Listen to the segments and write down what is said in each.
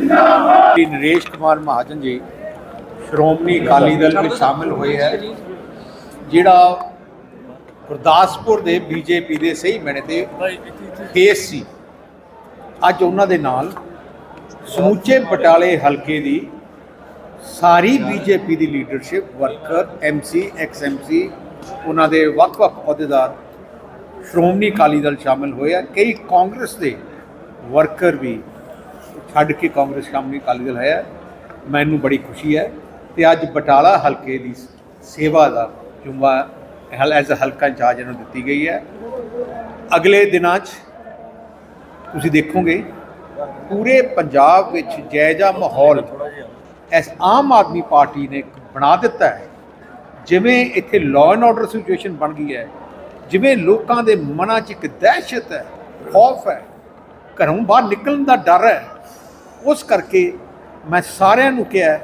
ਸ਼੍ਰੀ ਨਰੇਸ਼ ਕੁਮਾਰ ਮਹਾਜਨ ਜੀ, ਸ਼੍ਰੋਮਣੀ ਅਕਾਲੀ ਦਲ ਵਿੱਚ ਸ਼ਾਮਿਲ ਹੋਏ ਹੈ, ਜਿਹੜਾ ਗੁਰਦਾਸਪੁਰ ਦੇ ਬੀਜੇਪੀ ਦੇ ਸਹੀ ਮੈਨੇ ਤੇ ਕੇਸ ਸੀ। ਅੱਜ ਉਹਨਾਂ ਦੇ ਨਾਲ ਸਮੁੱਚੇ ਬਟਾਲੇ ਹਲਕੇ ਦੀ ਸਾਰੀ ਬੀਜੇਪੀ ਦੀ leadership, worker MC ex MC ਉਹਨਾਂ ਦੇ ਵੱਖ-ਵੱਖ ਅਹੁਦੇਦਾਰ ਸ਼੍ਰੋਮਣੀ ਅਕਾਲੀ ਦਲ ਸ਼ਾਮਿਲ ਹੋਏ ਆ। ਕਈ ਕਾਂਗਰਸ ਦੇ ਵਰਕਰ ਵੀ ਛੱਡ ਕੇ ਕਾਂਗਰਸ ਸ਼੍ਰੋਮਣੀ ਅਕਾਲੀ ਦਲ ਹੈ ਮੈਨੂੰ ਬੜੀ ਖੁਸ਼ੀ ਹੈ ਤੇ ਅੱਜ ਬਟਾਲਾ ਹਲਕੇ ਦੀ ਸੇਵਾ ਦਾ ਜੁੰਮਾ ਹਲ ਐਜ਼ ਹਲਕਾ ਇੰਚਾਰਜ ਨੂੰ ਦਿੱਤੀ ਗਈ ਹੈ। ਅਗਲੇ ਦਿਨਾਂ 'ਚ ਤੁਸੀਂ ਦੇਖੋਗੇ, ਪੂਰੇ ਪੰਜਾਬ ਵਿੱਚ ਜੈਜਾ ਮਾਹੌਲ ਇਸ ਆਮ ਆਦਮੀ ਪਾਰਟੀ ਨੇ ਬਣਾ ਦਿੱਤਾ ਹੈ। ਜਿਵੇਂ ਇੱਥੇ ਲਾਅ ਐਂਡ ਆਰਡਰ ਸਿਚੁਏਸ਼ਨ ਬਣ ਗਈ ਹੈ, ਜਿਵੇਂ ਲੋਕਾਂ ਦੇ ਮਨਾਂ 'ਚ ਇੱਕ ਦਹਿਸ਼ਤ ਹੈ, ਖੌਫ ਹੈ, ਘਰੋਂ ਬਾਹਰ ਨਿਕਲਣ ਦਾ ਡਰ ਹੈ। ਉਸ ਕਰਕੇ ਮੈਂ ਸਾਰਿਆਂ ਨੂੰ ਕਿਹਾ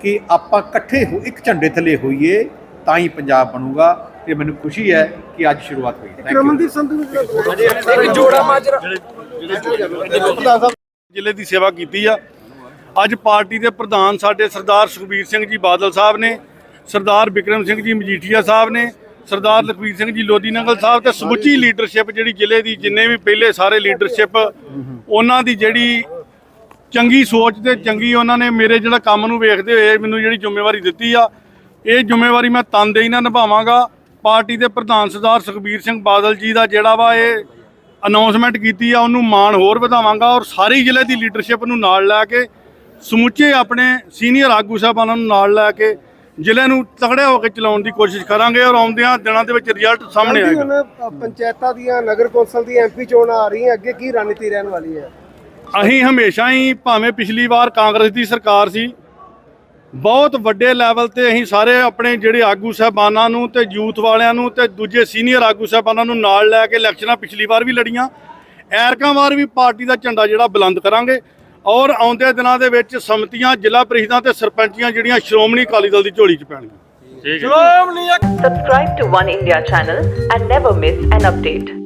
ਕਿ ਆਪਾਂ ਇਕੱਠੇ ਹੋ ਇੱਕ ਝੰਡੇ ਥੱਲੇ ਹੋਈਏ ਤਾਂ ਹੀ ਪੰਜਾਬ ਬਣੂਗਾ ਤੇ ਮੈਨੂੰ ਖੁਸ਼ੀ ਹੈ ਕਿ ਅੱਜ ਸ਼ੁਰੂਆਤ ਹੋਈ you. ਰਮਨਦੀਪ ਸੰਧੂ ਨੂੰ ਜੋੜਾ। ਮਾਜਰਾ ਜ਼ਿਲ੍ਹੇ ਦੀ ਸੇਵਾ ਕੀਤੀ ਆ। ਅੱਜ ਪਾਰਟੀ ਦੇ ਪ੍ਰਧਾਨ ਸਾਡੇ ਸਰਦਾਰ ਸੁਖਬੀਰ ਸਿੰਘ ਜੀ ਬਾਦਲ ਸਾਹਿਬ ਨੇ ਸਰਦਾਰ ਵਿਕਰਮ ਸਿੰਘ ਜੀ ਮਜੀਠੀਆ ਸਾਹਿਬ ਨੇ ਸਰਦਾਰ ਲਖਵੀਰ ਸਿੰਘ ਜੀ ਲੋਦੀ ਨੰਗਲ ਸਾਹਿਬ ਤੇ ਸਮੁੱਚੀ ਲੀਡਰਸ਼ਿਪ ਜਿਹੜੀ ਜ਼ਿਲ੍ਹੇ ਦੀ ਜਿੰਨੇ ਵੀ ਪਹਿਲੇ ਸਾਰੇ ਲੀਡਰਸ਼ਿਪ ਉਹਨਾਂ ਦੀ ਜਿਹੜੀ ਚੰਗੀ ਸੋਚ ਤੇ ਚੰਗੀ ਉਹਨਾਂ ਨੇ ਮੇਰੇ ਜਿਹੜਾ ਕੰਮ ਨੂੰ ਵੇਖਦੇ ਹੋਏ ਮੈਨੂੰ ਜਿਹੜੀ ਜ਼ਿੰਮੇਵਾਰੀ ਦਿੱਤੀ ਆ ਇਹ ਜ਼ਿੰਮੇਵਾਰੀ ਮੈਂ ਤਨਦੇਹੀ ਨਾਲ ਨਿਭਾਵਾਂਗਾ। ਪਾਰਟੀ ਦੇ ਪ੍ਰਧਾਨ ਸਰਦਾਰ ਸੁਖਬੀਰ ਸਿੰਘ ਬਾਦਲ ਜੀ ਦਾ ਜਿਹੜਾ ਵਾ ਇਹ ਅਨਾਉਂਸਮੈਂਟ ਕੀਤੀ ਆ ਉਹਨੂੰ ਮਾਣ ਹੋਰ ਵਧਾਵਾਂਗਾ ਔਰ ਸਾਰੀ ਜ਼ਿਲ੍ਹੇ ਦੀ ਲੀਡਰਸ਼ਿਪ ਨੂੰ ਨਾਲ ਲੈ ਕੇ ਸਮੁੱਚੇ ਆਪਣੇ ਸੀਨੀਅਰ ਆਗੂ ਸਾਹਿਬਾਨਾਂ ਨੂੰ ਨਾਲ ਲੈ ਕੇ ਜ਼ਿਲ੍ਹੇ ਨੂੰ ਤਗੜੇ ਹੋ ਕੇ ਚਲਾਉਣ ਦੀ ਕੋਸ਼ਿਸ਼ ਕਰਾਂਗੇ ਔਰ ਆਉਂਦਿਆਂ ਦਿਨਾਂ ਦੇ ਵਿੱਚ ਰਿਜ਼ਲਟ ਸਾਹਮਣੇ ਆਏਗਾ। ਪੰਚਾਇਤਾਂ ਦੀਆਂ ਨਗਰ ਕੌਂਸਲ ਦੀਆਂ ਐਮਪੀ ਚੋਣਾਂ ਆ ਰਹੀਆਂ ਅੱਗੇ ਕੀ ਰਣਨੀਤੀ ਰਹਿਣ ਵਾਲੀ ਹੈ? ਅਸੀਂ ਹਮੇਸ਼ਾ ਹੀ ਭਾਵੇਂ ਪਿਛਲੀ ਵਾਰ ਕਾਂਗਰਸ ਦੀ ਸਰਕਾਰ ਸੀ ਬਹੁਤ ਵੱਡੇ ਲੈਵਲ ਤੇ ਅਸੀਂ ਸਾਰੇ ਆਪਣੇ ਜਿਹੜੇ ਆਗੂ ਸਾਹਿਬਾਨਾਂ ਨੂੰ ਤੇ ਯੂਥ ਵਾਲਿਆਂ ਨੂੰ ਤੇ ਦੂਜੇ ਸੀਨੀਅਰ ਆਗੂ ਸਾਹਿਬਾਨਾਂ ਨੂੰ ਨਾਲ ਲੈ ਕੇ ਇਲੈਕਸ਼ਨਾਂ ਪਿਛਲੀ ਵਾਰ ਵੀ ਲੜੀਆਂ। ਐਰਕਾਂ ਵਾਰ ਵੀ ਪਾਰਟੀ ਦਾ ਝੰਡਾ ਜਿਹੜਾ ਬੁਲੰਦ ਕਰਾਂਗੇ ਔਰ ਆਉਂਦੇ ਦਿਨਾਂ ਦੇ ਵਿੱਚ ਸਮਤੀਆਂ ਜ਼ਿਲ੍ਹਾ ਪ੍ਰੀਸ਼ਦਾਂ ਤੇ ਸਰਪੰਚੀਆਂ ਜਿਹੜੀਆਂ ਸ਼੍ਰੋਮਣੀ ਅਕਾਲੀ ਦਲ ਦੀ ਝੋਲੀ 'ਚ ਪੈਣਗੀਆਂ। Subscribe to One India channel and never miss an update.